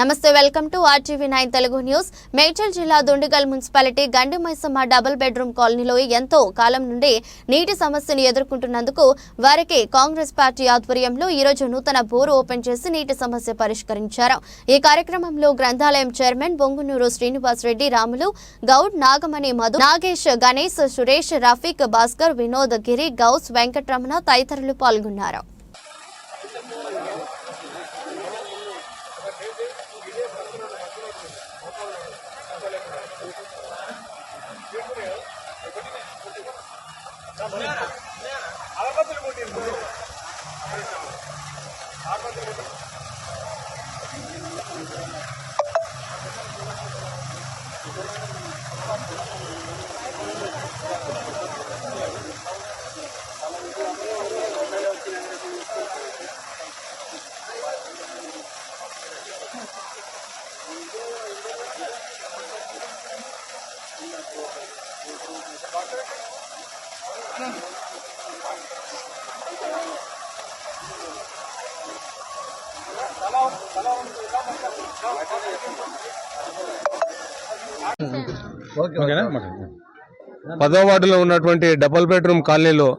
నమస్తే welcome to RTV nine Telugu news. Medchal జిల్లా Dundigal municipality Gandimaisamma double bedroom కాలనీలో ఎంతో కాలం నుండి నీటి సమస్యను ఎదుర్కొంటున్నందుకు వారికి కాంగ్రెస్ పార్టీ ఆధ్వర్యంలో ఈరోజు నూతన బోరు ఓపెన్ చేసి నీటి సమస్య పరిష్కరించారు. ఈ కార్యక్రమంలో గ్రంథాలయం చైర్మన్ బొంగునూరు శ్రీనివాస్ రెడ్డి రాములు గౌడ్ నాగమణి మధు నాగేష్ గణేష్ సురేష్ రఫీక్ భాస్కర్ వినోద్ గిరి గౌస్ వెంకటరమణ తదితరులు పాల్గొన్నారు. அலபத்தில் போட்டிருக்கோம் ஆர்வத்தில் போட்டிருக்கோம் పదో వార్డులో ఉన్నటువంటి డబుల్ బెడ్రూమ్ కాలనీలో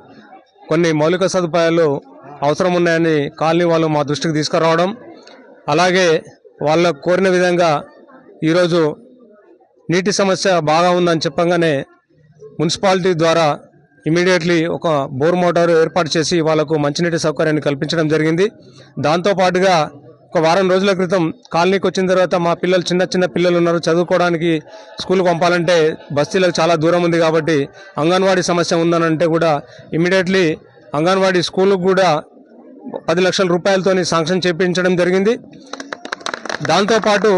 కొన్ని మౌలిక సదుపాయాలు అవసరం ఉన్నాయని కాలనీ వాళ్ళు మా దృష్టికి తీసుకురావడం అలాగే వాళ్ళ కోరిన విధంగా ఈరోజు నీటి సమస్య బాగా ఉందని చెప్పంగానే మున్సిపాలిటీ ద్వారా ఇమీడియట్లీ ఒక బోర్ మోటారు ఏర్పాటు చేసి వాళ్ళకు మంచినీటి సౌకర్యాన్ని కల్పించడం జరిగింది. దాంతోపాటుగా ఒక వారం రోజుల క్రితం కాలనీకి వచ్చిన తర్వాత మా పిల్లలు చిన్న చిన్న పిల్లలు ఉన్నారు. చదువుకోవడానికి స్కూల్కి పంపాలంటే బస్తీలకు చాలా దూరం ఉంది కాబట్టి అంగన్వాడీ సమస్య ఉందనంటే అంటే కూడా ఇమీడియట్లీ అంగన్వాడీ స్కూల్కి కూడా పది లక్షల రూపాయలతోని శాంక్షన్ చేయించడం జరిగింది. దాంతోపాటు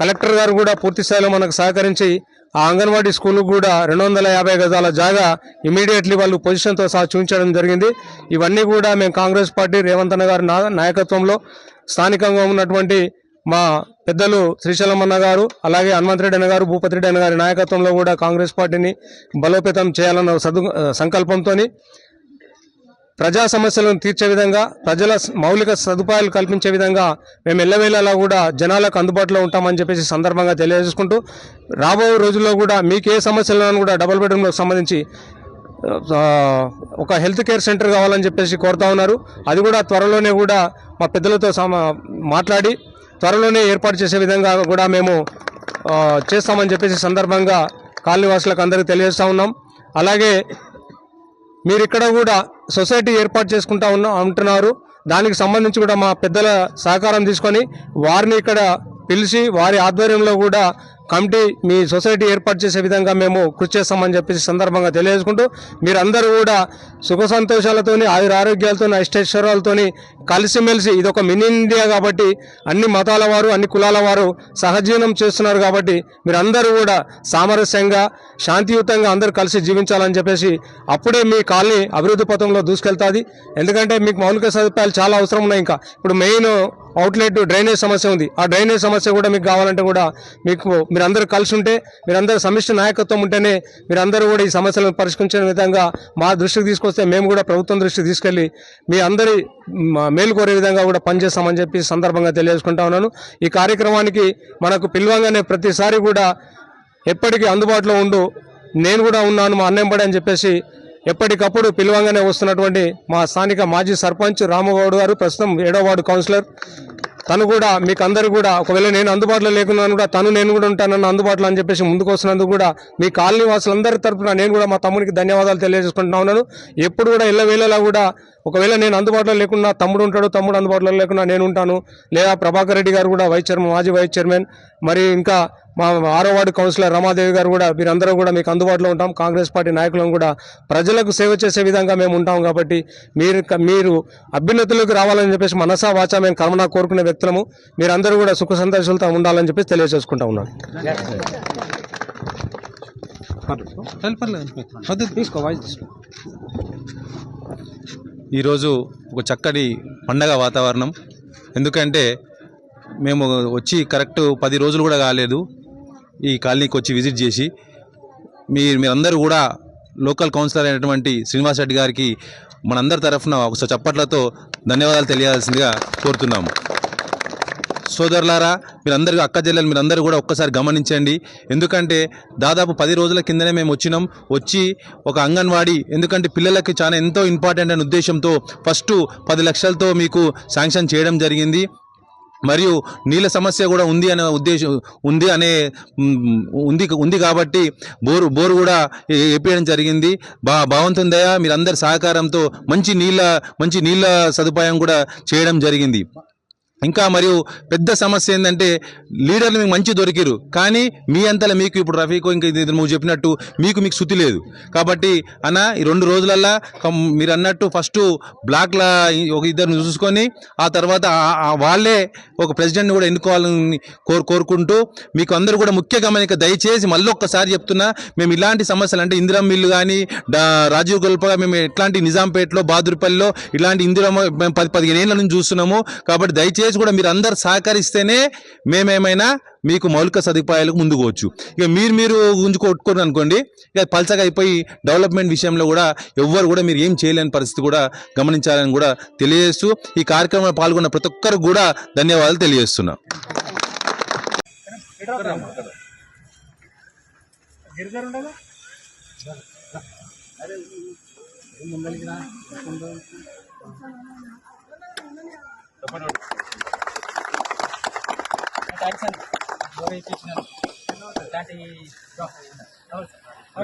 కలెక్టర్ గారు కూడా పూర్తి స్థాయిలో మనకు సహకరించి ఆ అంగన్వాడీ స్కూల్ కూడా రెండు వందల యాభై గజాల జాగా ఇమీడియట్లీ వాళ్ళు పొజిషన్తో సహా చూపించడం జరిగింది. ఇవన్నీ కూడా మేము కాంగ్రెస్ పార్టీ రేవంత్ అన్న గారి నా- నాయకత్వంలో స్థానికంగా ఉన్నటువంటి మా పెద్దలు శ్రీశైలమన్న గారు అలాగే హనుమంతరెడ్డి అన్న గారు భూపతి రెడ్డి అన్న గారి నాయకత్వంలో కూడా కాంగ్రెస్ పార్టీని బలోపేతం చేయాలన్న సదు సంకల్పంతోని ప్రజా సమస్యలను తీర్చే విధంగా ప్రజల మౌలిక సదుపాయాలు కల్పించే విధంగా మేము ఎల్లవేళలా కూడా జనాలకు అందుబాటులో ఉంటామని చెప్పేసి సందర్భంగా తెలియజేసుకుంటూ రాబోయే రోజుల్లో కూడా మీకు ఏ సమస్యలను కూడా డబుల్ బెడ్రూమ్లకు సంబంధించి ఒక హెల్త్ కేర్ సెంటర్ కావాలని చెప్పేసి కోరుతా ఉన్నారు. అది కూడా త్వరలోనే కూడా మా పెద్దలతో మాట్లాడి త్వరలోనే ఏర్పాటు చేసే విధంగా కూడా మేము చేస్తామని చెప్పేసి సందర్భంగా కాలనీవాసులకు అందరికీ తెలియజేస్తా ఉన్నాం. అలాగే మీరు ఇక్కడ కూడా సొసైటీ ఏర్పాటు చేసుకుంటా ఉన్న ఉంటున్నారు. దానికి సంబంధించి కూడా మా పెద్దల సహకారం తీసుకొని వారిని ఇక్కడ పిలిచి వారి ఆధ్వర్యంలో కూడా కమిటీ మీ సొసైటీ ఏర్పాటు చేసే విధంగా మేము కృషి చేస్తామని చెప్పేసి సందర్భంగా తెలియజేసుకుంటూ మీరందరూ కూడా సుఖ సంతోషాలతోని ఆయుర ఆరోగ్యాలతోని అష్టైశ్వర్యాలతోని కలిసిమెలిసి ఇది ఒక మినీ ఇండియా కాబట్టి అన్ని మతాల వారు అన్ని కులాల వారు సహజీవనం చేస్తున్నారు కాబట్టి మీరందరూ కూడా సామరస్యంగా శాంతియుతంగా అందరూ కలిసి జీవించాలని చెప్పేసి అప్పుడే మీ కాలనీ అభివృద్ధి పథంలో దూసుకెళ్తాది. ఎందుకంటే మీకు మౌలిక సదుపాయాలు చాలా అవసరం ఉన్నాయి ఇంకా. ఇప్పుడు మెయిన్ అవుట్లెట్ డ్రైనేజ్ సమస్య ఉంది. ఆ డ్రైనేజ్ సమస్య కూడా మీకు కావాలంటే కూడా మీకు మీరందరూ కలిసి ఉంటే మీరందరూ సమిష్టి నాయకత్వం ఉంటేనే మీరందరూ కూడా ఈ సమస్యలను పరిష్కరించే విధంగా మా దృష్టికి తీసుకొస్తే మేము కూడా ప్రభుత్వం దృష్టికి తీసుకెళ్ళి మీ అందరి మేలు కోరే విధంగా కూడా పనిచేస్తామని చెప్పి సందర్భంగా తెలియజేసుకుంటా ఉన్నాను. ఈ కార్యక్రమానికి మనకు పిలవంగానే ప్రతిసారి కూడా ఎప్పటికీ అందుబాటులో ఉండు నేను కూడా ఉన్నాను మా అన్నయ్య బడి అని చెప్పేసి ఎప్పటికప్పుడు పిలవంగానే వస్తున్నటువంటి మా స్థానిక మాజీ సర్పంచ్ రామగౌడ్ గారు ప్రస్తుతం ఏడో వార్డు కౌన్సిలర్. తను కూడా మీకు అందరు కూడా ఒకవేళ నేను అందుబాటులో లేకున్నాను కూడా తను నేను కూడా ఉంటానన్న అందుబాటులో అని చెప్పేసి ముందుకు వస్తున్నందుకు కూడా మీ కాలనీ వాసులందరి తరఫున నేను కూడా మా తమ్మునికి ధన్యవాదాలు తెలియజేసుకుంటున్నా ఉన్నాను. ఎప్పుడు కూడా ఇళ్ళ వేళలా కూడా ఒకవేళ నేను అందుబాటులో లేకున్నా తమ్ముడు ఉంటాడు తమ్ముడు అందుబాటులో లేకున్నా నేను ఉంటాను. లేదా ప్రభాకర్ రెడ్డి గారు కూడా వైస్ చైర్మన్ మాజీ వైస్ చైర్మన్. మరి ఇంకా మా ఆరో వార్డు కౌన్సిలర్ రమాదేవి గారు కూడా మీరందరూ కూడా మీకు అందుబాటులో ఉంటాం. కాంగ్రెస్ పార్టీ నాయకులను కూడా ప్రజలకు సేవ చేసే విధంగా మేము ఉంటాం కాబట్టి మీరు మీరు అభ్యున్నతులకు రావాలని చెప్పేసి మనసా వాచా మేము కర్మనా కోరుకునే వ్యక్తులము. మీరందరూ కూడా సుఖ సంతోషాలతో ఉండాలని చెప్పేసి తెలియజేసుకుంటా ఉన్నాను ఈరోజు ఒక చక్కటి పండగ వాతావరణం. ఎందుకంటే మేము వచ్చి కరెక్ట్ పది రోజులు కూడా కాలేదు. ఈ కాలనీకి వచ్చి విజిట్ చేసి మీరు మీరందరూ కూడా లోకల్ కౌన్సిలర్ అయినటువంటి శ్రీనివాస్ రెడ్డి గారికి మనందరి తరఫున ఒకసారి చప్పట్లతో ధన్యవాదాలు తెలియాల్సిందిగా కోరుతున్నాము. సోదరులారా మీరందరూ అక్క చెల్లెలు మీరందరూ కూడా ఒక్కసారి గమనించండి. ఎందుకంటే దాదాపు పది రోజుల కిందనే మేము వచ్చినాం. వచ్చి ఒక అంగన్వాడీ ఎందుకంటే పిల్లలకి చాలా ఎంతో ఇంపార్టెంట్ అనే ఉద్దేశంతో ఫస్ట్ పది లక్షలతో మీకు శాంక్షన్ చేయడం జరిగింది. మరియు నీళ్ళ సమస్య కూడా ఉంది అనే ఉద్దేశం ఉంది అనే ఉంది ఉంది కాబట్టి బోరు బోరు కూడా వేపించడం జరిగింది. బా భగవంతుని మీరందరి సహకారంతో మంచి నీళ్ళ మంచి నీళ్ళ సదుపాయం కూడా చేయడం జరిగింది. ఇంకా మరియు పెద్ద సమస్య ఏంటంటే లీడర్లు మీకు మంచి దొరికిరు కానీ మీ అంతలా మీకు ఇప్పుడు రఫీకో ఇంకా ఇది నువ్వు చెప్పినట్టు మీకు మీకు శుతి లేదు. కాబట్టి అన్న ఈ రెండు రోజులల్లా మీరు అన్నట్టు ఫస్ట్ బ్లాక్ల ఒక ఇద్దరిని చూసుకొని ఆ తర్వాత వాళ్ళే ఒక ప్రెసిడెంట్ని కూడా ఎన్నుకోవాలని కోరు కోరుకుంటూ మీకు అందరూ కూడా ముఖ్య గమనిక దయచేసి మళ్ళీ ఒక్కసారి చెప్తున్నా మేము ఇలాంటి సమస్యలు అంటే ఇందిరా మిల్లు కానీ రాజీవ్ గొల్పగా మేము ఎట్లాంటి నిజాంపేటలో బాదుర్పల్లిలో ఇలాంటి ఇందిరా మేము పది పదిహేను ఏళ్ళ నుంచి చూస్తున్నాము. కాబట్టి దయచేసి కూడా మీరు అందరు సహకరిస్తేనే మేమేమైనా మీకు మౌలిక సదుపాయాలకు ముందుకోవచ్చు. ఇక మీరు మీరు గుంజు కొట్టుకోరు అనుకోండి ఇక పల్చగా అయిపోయి డెవలప్మెంట్ విషయంలో కూడా ఎవ్వరు కూడా మీరు ఏం చేయలేని పరిస్థితి కూడా గమనించాలని కూడా తెలియజేస్తూ ఈ కార్యక్రమంలో పాల్గొన్న ప్రతి ఒక్కరు కూడా ధన్యవాదాలు తెలియజేస్తున్నా. థ్యాంక్స్ అండి బాగా ఇలాంటి